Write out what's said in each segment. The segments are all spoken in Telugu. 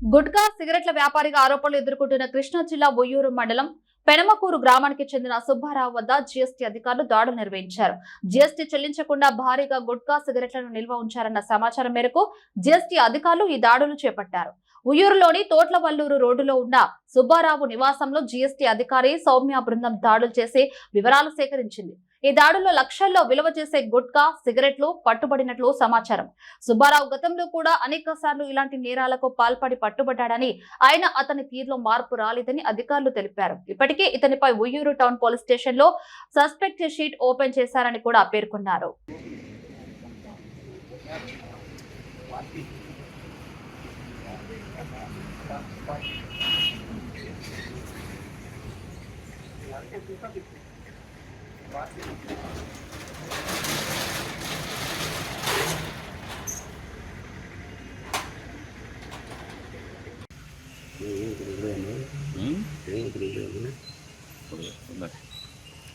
గుట్కా సిగరెట్ల వ్యాపారిగా ఆరోపణలు ఎదుర్కొంటున్న కృష్ణా జిల్లా ఒయ్యూరు మండలం పెనమకూరు గ్రామానికి చెందిన సుబ్బారావు వద్ద జీఎస్టీ అధికారులు దాడులు నిర్వహించారు. జీఎస్టీ చెల్లించకుండా భారీగా గుట్కా సిగరెట్లను నిల్వ ఉంచారన్న సమాచారం మేరకు జీఎస్టీ అధికారులు ఈ దాడులు చేపట్టారు. ఉయ్యూరులోని తోట్లవల్లూరు రోడ్డులో ఉన్న సుబ్బారావు నివాసంలో జీఎస్టీ అధికారి సౌమ్య బృందం దాడులు చేసి వివరాలు సేకరించింది. ఈ దాడుల్లో లక్షల్లో విలువ చేసే గుట్కా సిగరెట్లు పట్టుబడినట్లు సమాచారం. సుబ్బారావు గతంలో కూడా అనేక సార్లు ఇలాంటి నేరాలకు పాల్పడి పట్టుబడ్డాడని ఆయన అతని తీరులో మార్పు రాలేదని అధికారులు తెలిపారు. ఇప్పటికే ఇతనిపై ఉయ్యూరు టౌన్ పోలీస్ స్టేషన్లో సస్పెక్ట్ షీట్ ఓపెన్ చేశారని కూడా పేర్కొన్నారు.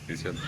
తీసేద్దాం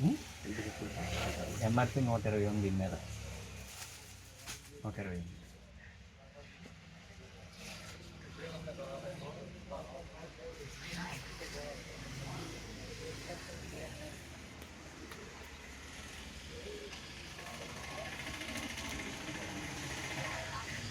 Hmm? నూట ఇరవై ఉంది మీద. నూట ఇరవై ఎనిమిది.